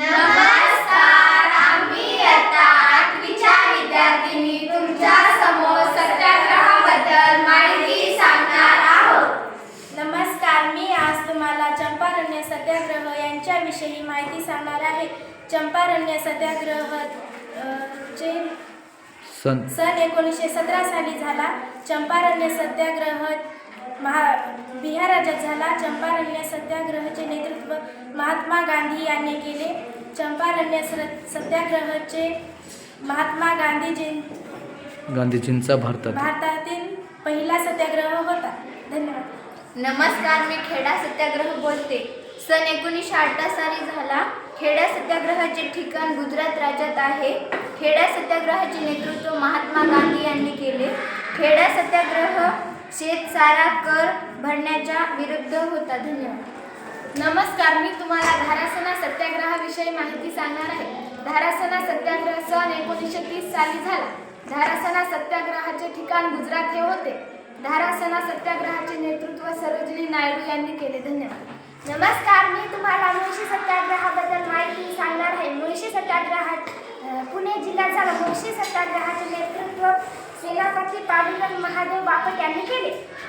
नमस्कार आम्ही आता आठवीच्या विद्यार्थिनी तुमच्यासमोर सत्याग्रहाबद्दल माहिती सांगणार आहोत. नमस्कार मी आज तुम्हाला चंपारण्य सत्याग्रह यांच्याविषयी माहिती सांगणार आहे. चंपारण्य सत्याग्रह चे सन. सन एकोणीसशे सतरा साली झाला. चंपारण्य सत्याग्रह महा बिहार राज्यात झाला. चंपारण्य सत्याग्रहाचे नेतृत्व महात्मा गांधी यांनी केले. चंपारण्य सत्याग्रहाचे महात्मा गांधीजी गांधीजींचा भारतात. भारतातील पहिला सत्याग्रह होता. धन्यवाद. नमस्कार मी खेडा सत्याग्रह बोलते. सन एकोणीसशे अठरा साली झाला. खेडा सत्याग्रहाचे ठिकाण गुजरात राज्यात आहे. खेडा सत्याग्रहाचे नेतृत्व महात्मा गांधी यांनी केले. खेडा सत्याग्रह शेतसारा कर भरण्याच्या विरुद्ध होता. धन्यवाद. नमस्कार मी तुम्हाला धारासना सत्याग्रहाविषयी माहिती सांगणार आहे. धारासना सत्याग्रह सन एकोणीसशे तीस साली झाला. धारासना सत्याग्रहाचे ठिकाण गुजरात हे होते. धारासना सत्याग्रहाचे नेतृत्व सरोजिनी नायडू यांनी केले. धन्यवाद. नमस्कार मी तुम्हाला मुळशी सत्याग्रहाबद्दल माहिती सांगणार आहे. मुळशी सत्याग्रहात पुणे जिल्ह्यात झाला मुळशी सत्याग्रहाचे नेतृत्व पांडुरंग महादेव बापट यांनी केले.